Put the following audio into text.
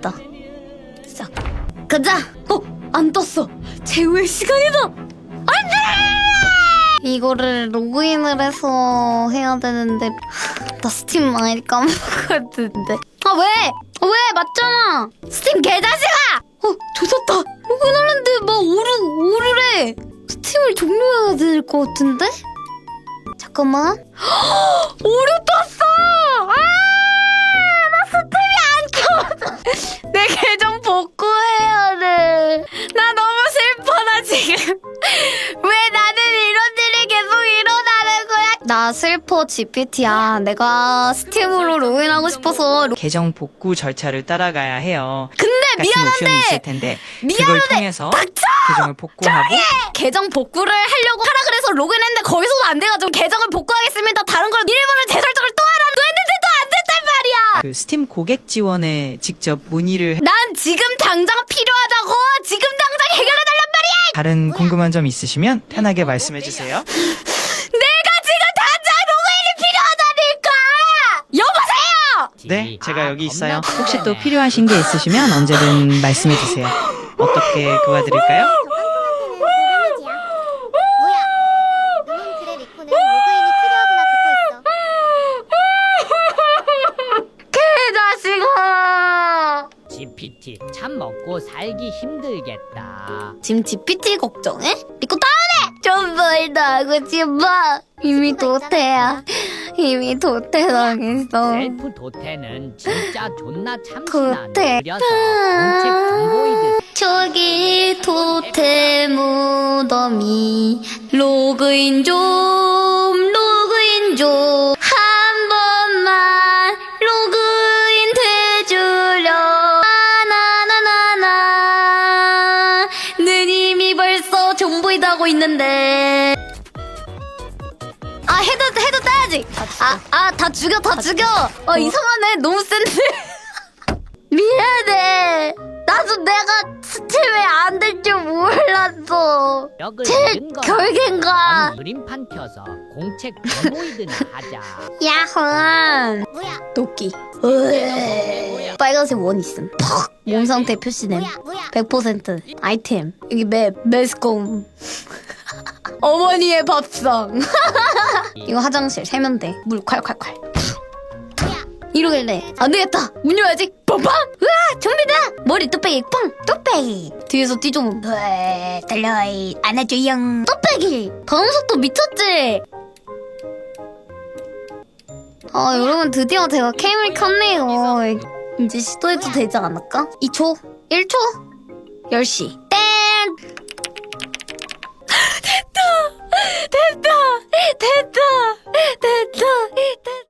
됐다. 시작. 가자. 어, 안 떴어. 제우의 시간이다. 안 돼! 이거를 로그인을 해서 해야 되는데 나 스팀 아이디 까먹었는데. 아 왜? 왜 맞잖아. 스팀 개자식아! 어 조졌다. 로그인하는데 막 오류 오류래. 스팀을 종료해야 될 것 같은데? 잠깐만. 오류 떴어! 나 슬퍼 GPT야. 내가 스팀으로 로그인하고 싶어서. 로- 계정 복구 절차를 따라가야 해요. 근데 같은 옵션이 있을 미안한데! 텐데 미안한데! 그걸 통해서 계정을 복구하고 계정 복구를 하려고 하라 그래서 로그인했는데 거기서도 안 돼가지고 계정을 복구하겠습니다. 다른 걸 비밀번호 재설정을 또 하라고 했는데도 안 됐단 말이야. 그 스팀 고객 지원에 직접 문의를 해- 난 지금 당장 필요하다고. 지금 당장 해결해달란 말이야. 다른 궁금한 점 있으시면 편하게 말씀해 주세요. 내가 지금 당장 로그인이 필요하다니까. 여보세요. 네, 제가 여기 있어요. 혹시 또. 필요하신 게 있으시면 언제든 말씀해 주세요. 어떻게 도와드릴까요? 뭐야? 너는 그래 리코는 로그인이 필요하구나 듣고 있어. 개자식아. GPT 참 먹고 살기 힘들겠다. 지금 GPT 걱정해? 믿고 따네! 좀 멀다 하고 싶어. 이미 도태야. 이미 도태 당했어. 셀프 도태는 진짜 존나 참신한 도태. 그려서 공책 공보이듯 저기 도태 무덤이 로그인 좀 로그인 좀 한 번만 로그인 돼주려 나나나나 누님이 벌써 존보이드 하고 있는데 아 해도 해도 따야지 아아다 죽여 다 죽여 아 이상하네 너무 센데 미안해. 나도 내가 스팀이 안될 줄 몰랐어. 벽을 제 결계인가? 원 그림판 펴서 공책 공보이드나 하자. 야호. 뭐야? 도끼. 으에. 빨간색 원 있음. 퍽. 몸 상태 표시됨. 뭐야? 뭐야? 100% 아이템. 여기 맵. 매스컴. 어머니의 밥상. 이거 화장실 세면대. 물 콸콸콸. 이러길래 안 되겠다! 문 열어야지! 빰빰 으아 좀비다! 머리 뚝배기 뻥! 뚝배기! 뒤에서 띠좀. 달려 안아줘요 뚝배기! 반응 속도 미쳤지? 아 여러분 드디어 제가 캠을 켰네요. 이제 시도해도 되지 않을까? 2초? 1초? 10시